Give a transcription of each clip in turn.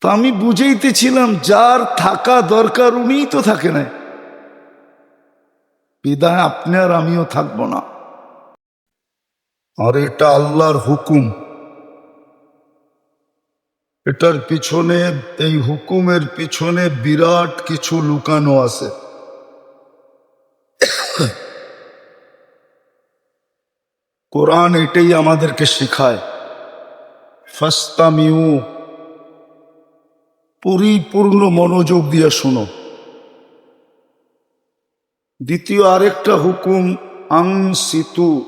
তো আমি বুঝাইতেছিলাম, যার থাকা দরকার উনিই তো থাকে না বিদায় আপনি আর আমিও থাকব না। আর এটা আল্লাহর হুকুম। এটার পিছনে, এই হুকুমের পিছনে বিরাট কিছু লুকানো আছে। কোরআন এটাই আমাদেরকে শেখায়। ফাস্তামিউ পরিপূর্ণ মনোযোগ দিয়ে শোনো। দ্বিতীয় আরেকটা হুকুম আংসিতু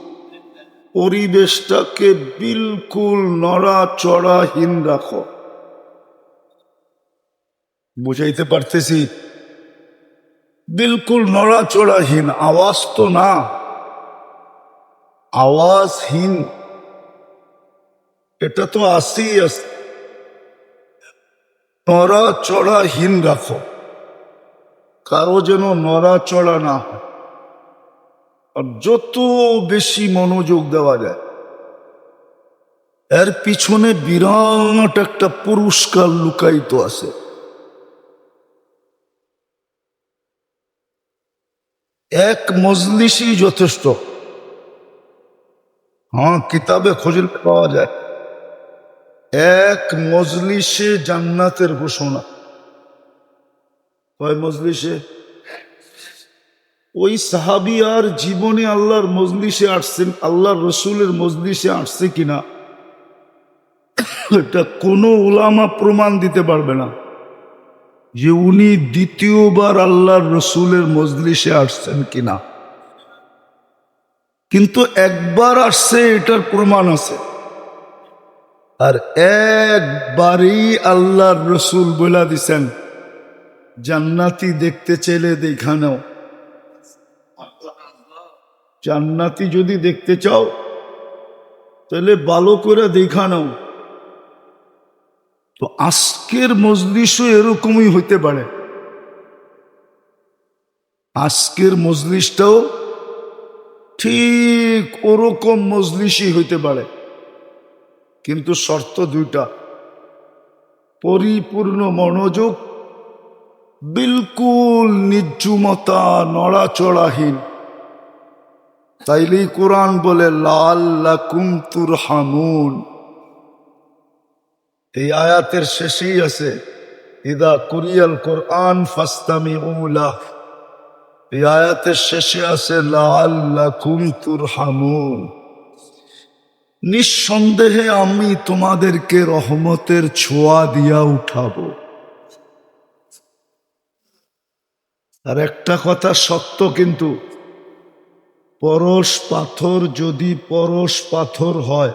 পরিবেশটাকে বিলকুল নড়াচড়াহীন রাখো। বুঝাইতে পারতেছি? বিলকুল নড়াচড়াহীন, আওয়াজ তো না। আওয়াজহীন। এটা তো আসেই আছে নড়াচড়াহীন রাখো। কারও যেন নড়াচড়া না হয়। আর যত বেশি মনোযোগ দেওয়া যায়, এর পিছনে বিরাট একটা পুরস্কার লুকায়িত আছে। এক মজলিসই যথেষ্ট। হ্যাঁ কিতাবে খোঁজলে পাওয়া যায়। এক মজলিসে জান্নাতের ঘোষণা। কয় মজলিসে? ওই সাহাবি আর জীবনে আল্লাহর মজলিসে আসছেন, আল্লাহর রসুলের মজলিসে আসছে কিনা? এটা কোনো ওলামা প্রমাণ দিতে পারবে না। যে উনি দ্বিতীয়বার আল্লাহর রসুলের মজলিসে আসছেন কিনা। কিন্তু একবার আসছে, এটার প্রমাণ আছে। আর একবারই আল্লাহর রসুল বলে দিছেন, জান্নাতি দেখতে চাইলে দেখানো জান্নাতি যদি দেখতে চাও, তাহলে ভালো করে দেখানো তো আজকের মজলিসও এরকমই হইতে পারে। আজকের মজলিসটাও ঠিক ওরকম মজলিসই হইতে পারে। কিন্তু শর্ত দুইটা। পরিপূর্ণ মনোযোগ, বিলকুল নির্জুমতা, নড়াচড়াহীন। তাইলেই কোরআন বলে লাল কুমতুর হামুন এই আয়াতের শেষেই আছে, ইদা কুরিয়াল কোরআন ফাস্তামি উলা এই আয়াতের শেষে আছে লাল কুমতুর হামুন নিঃসন্দেহে আমি তোমাদেরকে রহমতের ছোঁয়া দিয়া উঠাবো। আর একটা কথা সত্য কিন্তু, পরশ পাথর যদি পরশ পাথর হয়,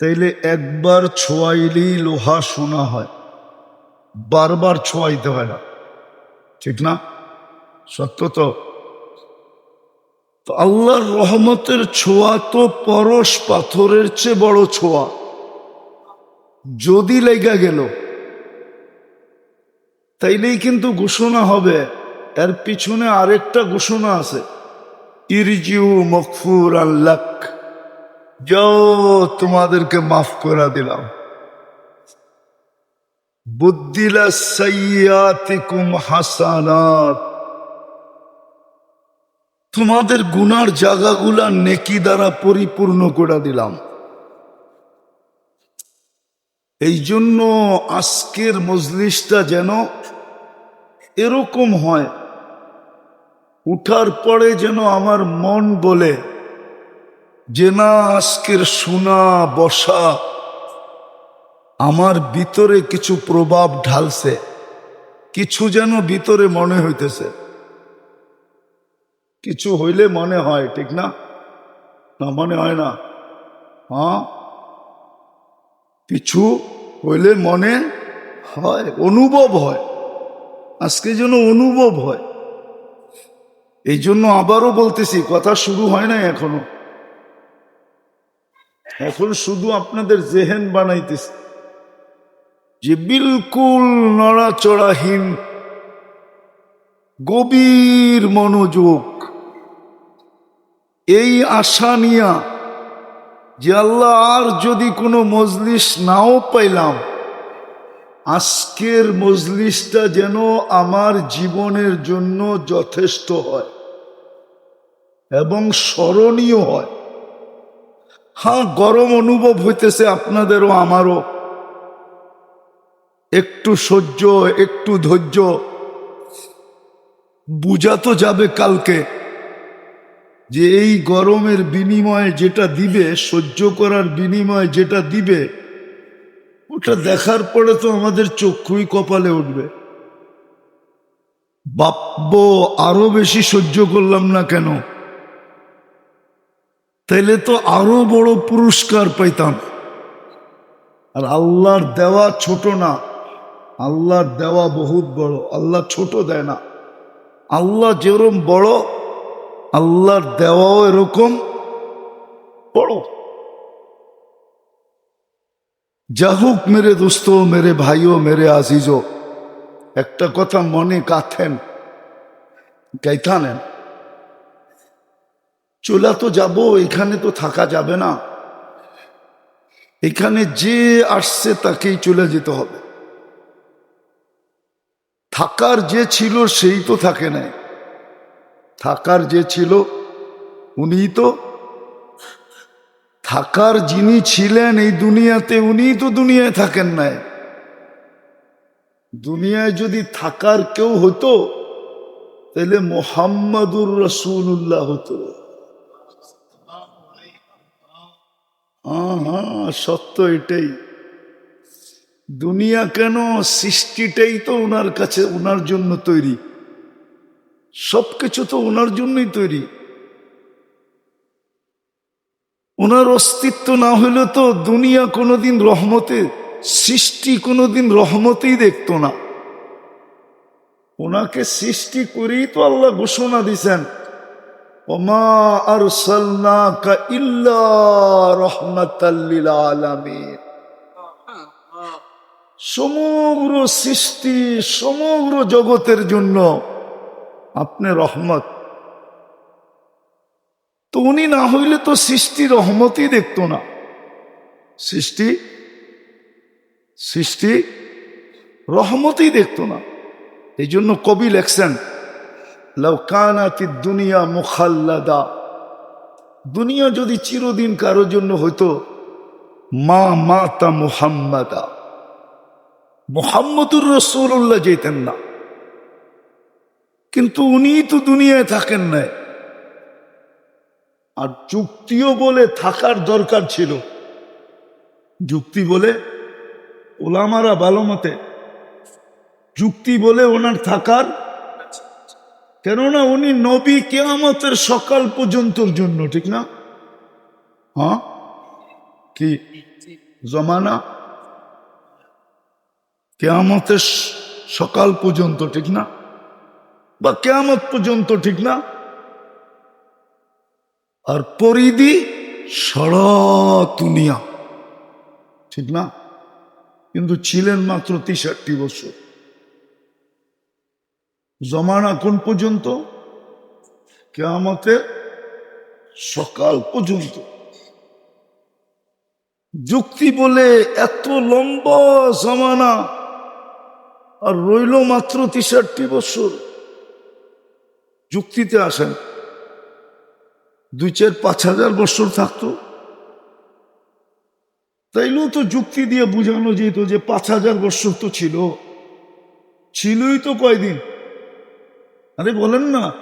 তাইলে একবার ছোঁয়াইলেই লোহা সোনা হয়। বারবার ছোঁয়াইতে হয় না। ঠিক না? সত্য তো? তো আল্লাহর রহমতের ছোঁয়া তো পরশ পাথরের চেয়ে বড় ছোঁয়া। যদি লেগা গেল, তাইলেই কিন্তু ঘোষণা হবে। এর পিছনে আরেকটা ঘোষণা আছে। ইরজিউ মকফুর আল্লাহ যাও, তোমাদেরকে মাফ করে দিলাম। বুদ্দিলা সাইয়াতিকুম হাসানাত। তোমাদের গুনার জায়গাগুলা নেকি দ্বারা পরিপূর্ণ করে দিলাম। এই জন্য আজকের মজলিসটা যেন এরকম হয়, উঠার পরে যেন আমার মন বলে যে না, আজকের শোনা বসা আমার ভিতরে কিছু প্রভাব ঢালছে, কিছু যেন ভিতরে মনে হইতেছে। কিছু হইলে মনে হয়, ঠিক না? না, মনে হয় না। হ্যাঁ? কিছু হইলে মনে হয়, অনুভব হয়। আজকে যেন অনুভব হয়। এই জন্য আবারও বলতেছি, কথা শুরু হয় না এখনও। এখন শুধু আপনাদের জেহেন বানাইতেছি। যে বিলকুল নড়াচড়াহীন, গভীর মনোযোগ এই আশা নিয়া যে আল্লাহ আর যদি কোনো মজলিস নাও পাইলাম, আজকের মজলিসটা যেন আমার জীবনের জন্য যথেষ্ট হয় এবং স্মরণীয় হয়। হ্যাঁ গরম অনুভব হইতেছে আপনাদেরও আমারও। একটু সহ্য, একটু ধৈর্য, বুঝা তো যাবে কালকে। যে এই গরমের বিনিময়ে যেটা দিবে, সহ্য করার বিনিময়ে যেটা দিবে, ওটা দেখার পরে তো আমাদের চক্ষুই কপালে উঠবে। বাপ্য আরও বেশি সহ্য করলাম না কেন? তাইলে তো আরও বড় পুরস্কার পাইতাম। আর আল্লাহর দেওয়া ছোট না, আল্লাহর দেওয়া বহুত বড়, আল্লাহ ছোট দেয় না। আল্লাহ যেরম বড় আল্লাহর দেওয়াও এরকম। বড়। যা হোক মেরে দোস্ত, মেরে ভাইও, মেরে আজিজও। একটা কথা মনে কাথেন গাইথানেন চলা তো যাব, এখানে তো থাকা যাবে না। এখানে যে আসছে তাকেই চলে যেতে হবে। থাকার যে ছিল সেই তো থাকে নাই। থাকার যে ছিল উনি তো। থাকার যিনি ছিলেন এই দুনিয়াতে উনি তো দুনিয়ায় থাকেন নাই। দুনিয়ায় যদি থাকার কেউ হতো, তাহলে মোহাম্মদুর রসুল্লাহ হতো। হ্যাঁ হ্যাঁ সত্য এটাই। দুনিয়া কেন সৃষ্টিটাই তো ওনার কাছে ওনার জন্য তৈরি। সবকিছু তো ওনার জন্যই তৈরি। ওনার অস্তিত্ব না হইলে তো দুনিয়া কোনোদিন রহমতে, সৃষ্টি কোনোদিন রহমতেই দেখতো না। ওনাকে সৃষ্টি করেই তো আল্লাহ ঘোষণা দিছেন, ওমা আর ইল্লা রহমতাল্লিল সমগ্র সৃষ্টি, সমগ্র জগতের জন্য আপনি রহমত। তো উনি না হইলে তো সৃষ্টি রহমতই দেখতো না। সৃষ্টি সৃষ্টি রহমতই দেখতো না। এই জন্য কবি লেখছেন লৌকানাতি দুনিয়া মুখাল্লাদা। দুনিয়া যদি চিরদিন কারোর জন্য হইতো, মা মাতা মুহাম্মাদা। মোহাম্মদুর রসুল্লাহ যেতেন না। কিন্তু উনি তো দুনিয়ায় থাকেন নাই। আর যুক্তিও বলে থাকার দরকার ছিল। যুক্তি বলে ওলামারা ভালো মতে, যুক্তি বলে ওনার থাকার। কেননা উনি নবী কেয়ামতের সকাল পর্যন্তর জন্য, ঠিক না? হ্যাঁ? কি? জমানা? কেয়ামতের সকাল পর্যন্ত, ঠিক না? বা কেয়ামত পর্যন্ত ঠিক না? আর পরিধি সারা দুনিয়া ঠিক না? কিন্তু ছিলেন মাত্র তেষট্টি বছর। জমানা কোন পর্যন্ত? কেয়ামতের সকাল পর্যন্ত। যুক্তি বলে এত লম্বা জমানা, আর রইল মাত্র তেষট্টি বছর। যুক্তিতে আসেন। দুই চার পাঁচ হাজার বছর থাকতো। তাইলেও তো যুক্তি দিয়ে বোঝানো যেত যে পাঁচ হাজার বছর তো ছিল। ছিলই তো কয়দিন? আরে বলেন না।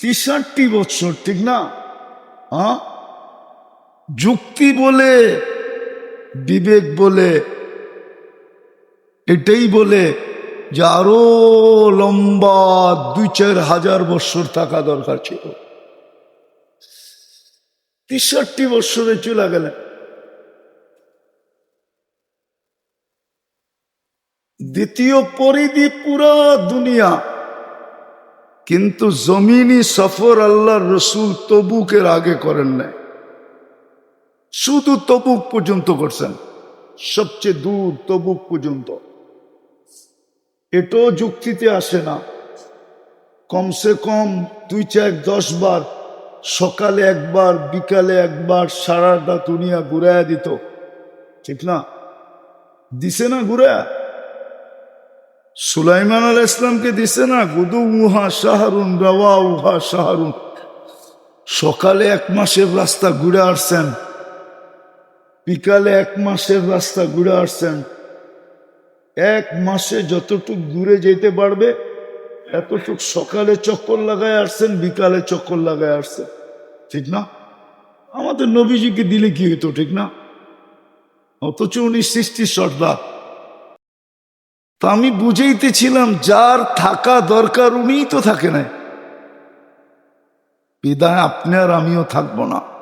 তেষট্টি বছর, ঠিক না? হ্যাঁ যুক্তি বলে, বিবেক বলে, এটাই বলে যে আরও লম্বা দুই চার হাজার বছর থাকা দরকার ছিল। তেষট্টি বছরে চলে গেলেন। দ্বিতীয় পরিধি পুরা দুনিয়া। কিন্তু জমিনি সফর আল্লাহ রসুল তবুকের আগে করেন নাই। শুধু তবুক পর্যন্ত করছেন। সবচেয়ে দূর তবুক পর্যন্ত। এটাও যুক্তিতে আসে না। কমসে কম দুই চার দশ বার, সকালে একবার বিকালে একবার সারাটা দুনিয়া ঘুরাইয়া দিত। ঠিক না? দিছে না ঘুরে সুলাইমান আল ইসলামকে দিছে না? গুদু উহা শাহরুন, রাওয়া উহা শাহরুন। সকালে এক মাসের রাস্তা ঘুরে আসছেন। বিকালে এক মাসের রাস্তা ঘুরে আসছেন। এক মাসে যতটুক দূরে যেতে পারবে, এতটুক সকালে চক্কর লাগায় আসছেন, বিকালে চক্কর লাগায় আসছেন। ঠিক না? আমাদের নবীজিকে দিলে কি হতো ঠিক না? অথচ উনি সৃষ্টির সর্দার। তা আমি বুঝেইতেছিলাম, যার থাকা দরকার উনিই তো থাকে না বিদায়, আপনি আর আমিও থাকব না।